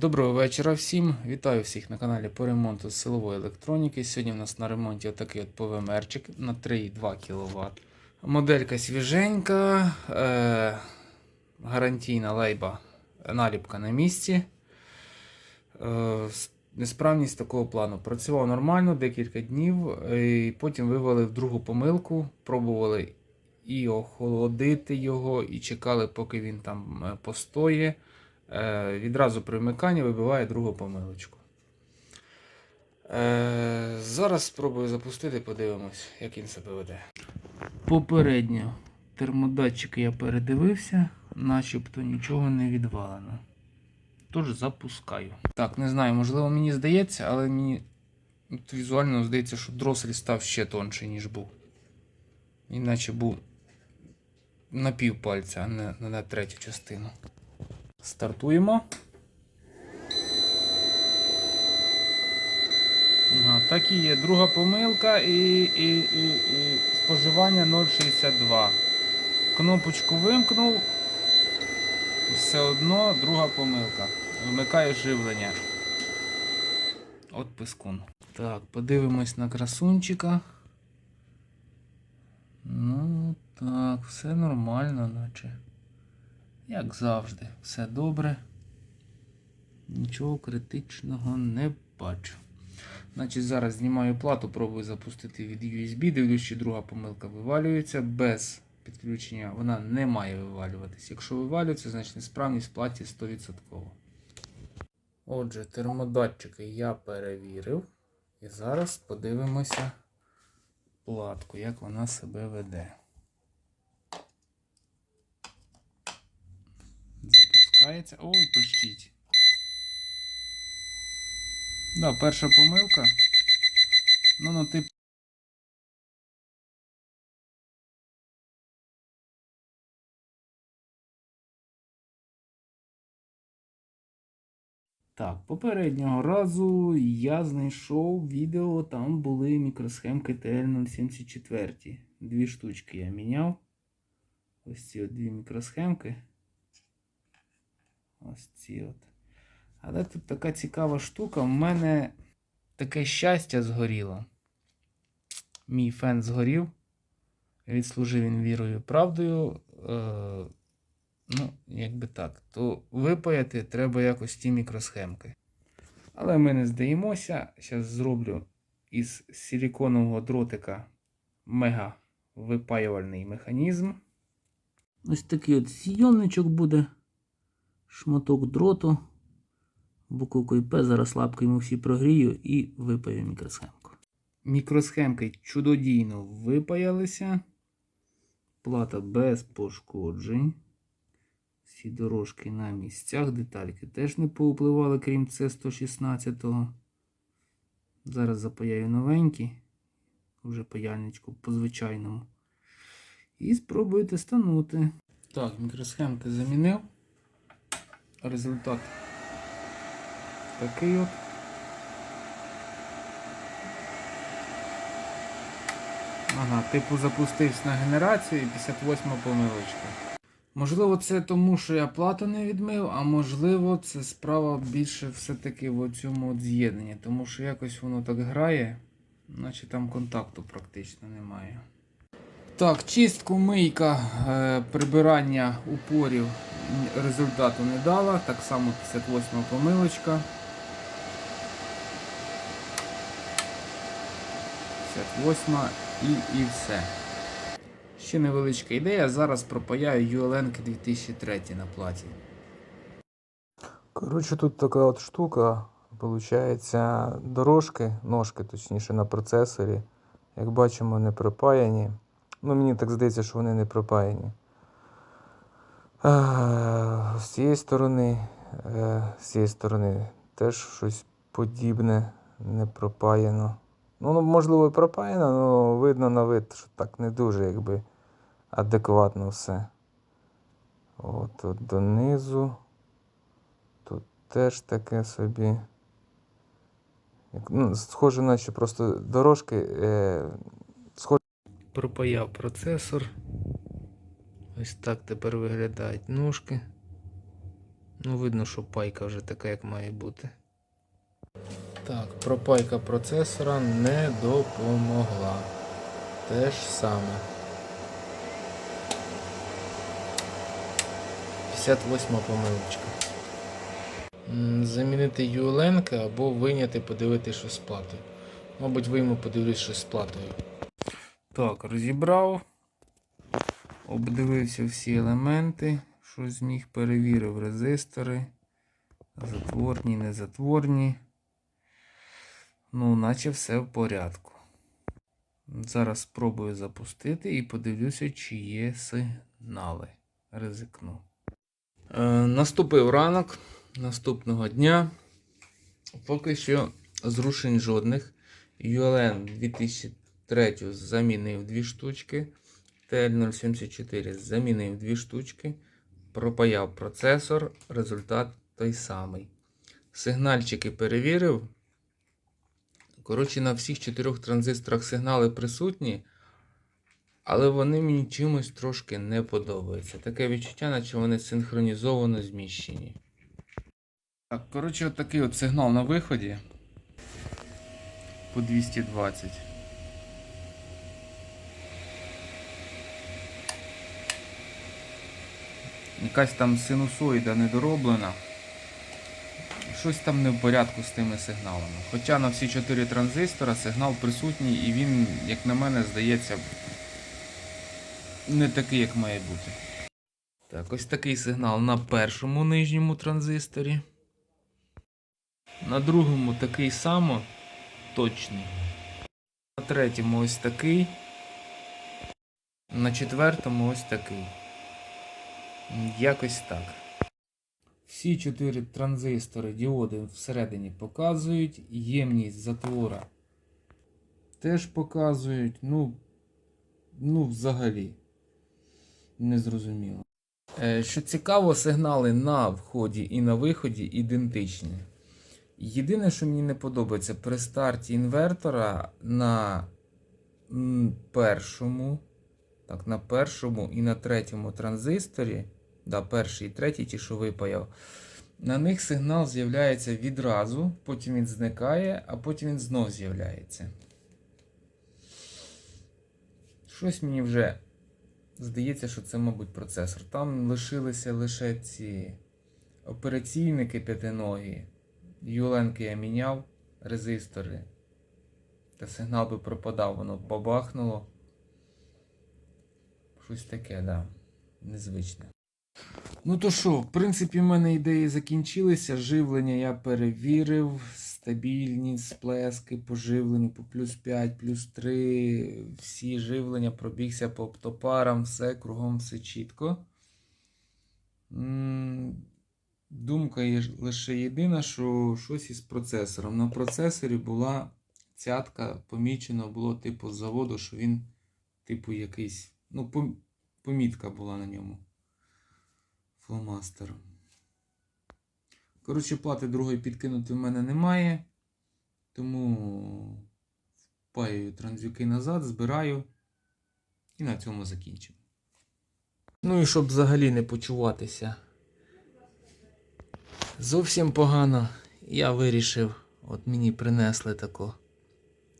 Доброго вечора всім. Вітаю всіх на каналі по ремонту силової електроніки. Сьогодні в нас на ремонті отакий от ПВМРчик на 3,2 кВт. Моделька свіженька, е- гарантійна лейба, наліпка на місці. Е- несправність такого плану. Працював нормально декілька днів, е, і потім вивалив другу помилку, пробували і охолодити його, і чекали, поки він там е, постоє. Е, відразу при вмиканні вибиває другу помилочку. Е, зараз спробую запустити, подивимось, як він себе веде. Попередньо термодатчики я передивився, начебто нічого не відвалено. Тож запускаю. Так, не знаю, можливо, мені здається, але мені от візуально здається, що дросель став ще тонший, ніж був. Іначе був на пів пальця, а не на третю частину. Стартуємо. Ага, так і є. Друга помилка і, і, і, і споживання 0,62. Кнопочку вимкнув. Все одно друга помилка. Вмикаю живлення. От пискун. Так, подивимось на красунчика. Ну, так, все нормально, наче. Як завжди, все добре. Нічого критичного не бачу. Значить, зараз знімаю плату, пробую запустити від USB. Дивлюсь, що друга помилка вивалюється. Без підключення вона не має вивалюватись. Якщо вивалюється, значить несправність в платі 100%. Отже, термодатчики я перевірив. І зараз подивимося платку, як вона себе веде. Запускається. Ой, пищить. Да, перша помилка. Ну, ну, тип. Так, попереднього разу я знайшов відео, там були мікросхемки TL074. Дві штучки я міняв. Ось ці дві мікросхемки. Ось ці от. Але тут така цікава штука. У мене таке щастя згоріло. Мій фен згорів. Відслужив він вірою і правдою. Е, ну, якби так, то випаяти треба якось ті мікросхемки. Але ми не здаємося. Зараз зроблю із силіконового дротика мега випаювальний механізм. Ось такий от сійонничок буде. Шматок дроту. Буковкою П зараз лапкою всі прогрію і випаю мікросхемку. Мікросхемки чудодійно випаялися. Плата без пошкоджень. Всі дорожки на місцях. Детальки теж не поупливали, крім С116. Зараз запаяю новенькі. Вже паяльничку по звичайному. І спробую тестанути. Так, мікросхемки замінив. Результат такий от. Ага, типу запустився на генерацію і 58 помилочка. Можливо, це тому, що я плату не відмив, а можливо, це справа більше все-таки в цьому з'єднанні, тому що якось воно так грає, наче там контакту практично немає. Так, чистку мийка, е, прибирання упорів результату не дала. Так само 58 помилочка. 58 і, і все. Ще невеличка ідея. Зараз пропаяю ULN 2003 на платі. Коротше, тут така от штука, получається, дорожки, ножки, точніше, на процесорі. Як бачимо, не пропаяні. Ну, мені так здається, що вони не пропаяні. З цієї сторони, е, з цієї сторони теж щось подібне не пропаяно. Ну, ну, можливо, пропаяно, але видно на вид, що так не дуже якби адекватно все. От, от донизу. Тут теж таке собі. Ну, схоже, наче просто дорожки. Е. Пропаяв процесор. Ось так тепер виглядають ножки. Ну, видно, що пайка вже така, як має бути. Так, пропайка процесора не допомогла. Те ж саме. 58 помилочка. Замінити ULN або виняти, подивитися, що з платою. Мабуть, вийму, подивлюсь, що з платою. Так, розібрав. Обдивився всі елементи, що зміг, перевірив резистори. Затворні, незатворні. Ну, наче все в порядку. Зараз спробую запустити і подивлюся, чи є сигнали. Ризикну. Е, наступив ранок наступного дня. Поки що зрушень жодних. ULN 2003 замінив дві штучки. TL074 замінив дві штучки. Пропаяв процесор. Результат той самий. Сигнальчики перевірив. Коротше, на всіх чотирьох транзисторах сигнали присутні, але вони мені чимось трошки не подобаються. Таке відчуття, наче вони синхронізовано зміщені. Так, коротше, от такий от сигнал на виході по 220. Якась там синусоїда недороблена. Щось там не в порядку з тими сигналами. Хоча на всі 4 транзистора сигнал присутній і він, як на мене, здається, не такий, як має бути. Так, ось такий сигнал на першому нижньому транзисторі. На другому такий само точний. На третьому ось такий. На четвертому ось такий. Якось так. Всі чотири транзистори діоди всередині показують. Ємність затвора теж показують. Ну, ну взагалі. Незрозуміло. Е, Що цікаво, сигнали на вході і на виході ідентичні. Єдине, що мені не подобається, при старті інвертора на першому, так, на першому і на третьому транзисторі, да, перший і третій, ті, що випаяв, на них сигнал з'являється відразу, потім він зникає, а потім він знов з'являється. Щось мені вже здається, що це, мабуть, процесор. Там лишилися лише ці операційники п'ятиногі. Юленки я міняв, резистори. Та сигнал би пропадав, воно бабахнуло. Щось таке, да. Незвичне. Ну то що, в принципі, в мене ідеї закінчилися. Живлення я перевірив. Стабільність, сплески по живленню по плюс 5, плюс 3. Всі живлення пробігся по оптопарам, все кругом все чітко. Думка є лише єдина, що щось із процесором. На процесорі була цятка, помічено було типу з заводу, що він, типу, якийсь. Ну, помітка була на ньому. Фломастером. Коротше, плати другої підкинути в мене немає. Тому впаюю транзюки назад, збираю. І на цьому закінчимо. Ну і щоб взагалі не почуватися зовсім погано, я вирішив, от мені принесли тако.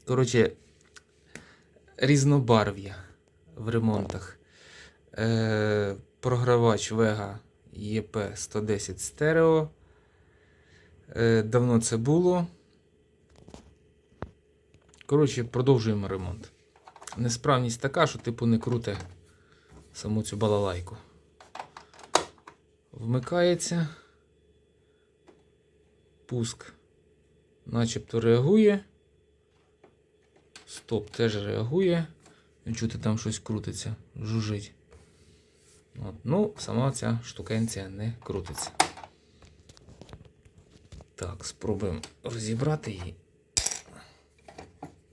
Коротше, різнобарв'я в ремонтах. Е, програвач Vega EP 110 стерео. Е, давно це було. Коротше, продовжуємо ремонт. Несправність така, що типу не круте саму цю балалайку. Вмикається. Пуск начебто реагує. Стоп теж реагує. Чути там щось крутиться, жужить. От. Ну, сама ця штукенція не крутиться. Так, спробуємо розібрати її.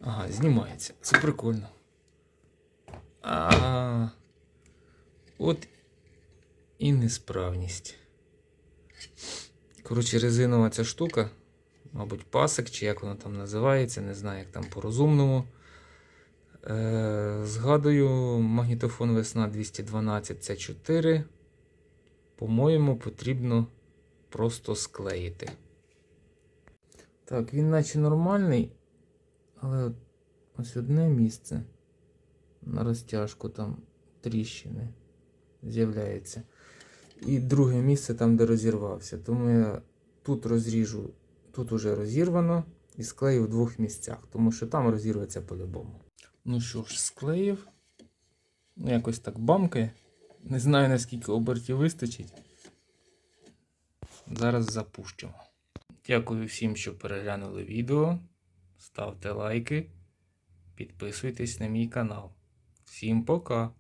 Ага, знімається. Це прикольно. А, от і несправність. Коротше, резинова ця штука, мабуть, пасик, чи як воно там називається, не знаю, як там по-розумному. Е, згадую, магнітофон весна 212 це 4. По-моєму, потрібно просто склеїти. Так, він наче нормальний, але ось одне місце на розтяжку там тріщини з'являється. І друге місце там, де розірвався. Тому я тут розріжу, тут уже розірвано і склею в двох місцях, тому що там розірветься по-любому. Ну що ж, склеїв. Ну, якось так бамкає. Не знаю наскільки обертів вистачить. Зараз запущимо. Дякую всім, що переглянули відео. Ставте лайки, підписуйтесь на мій канал. Всім пока!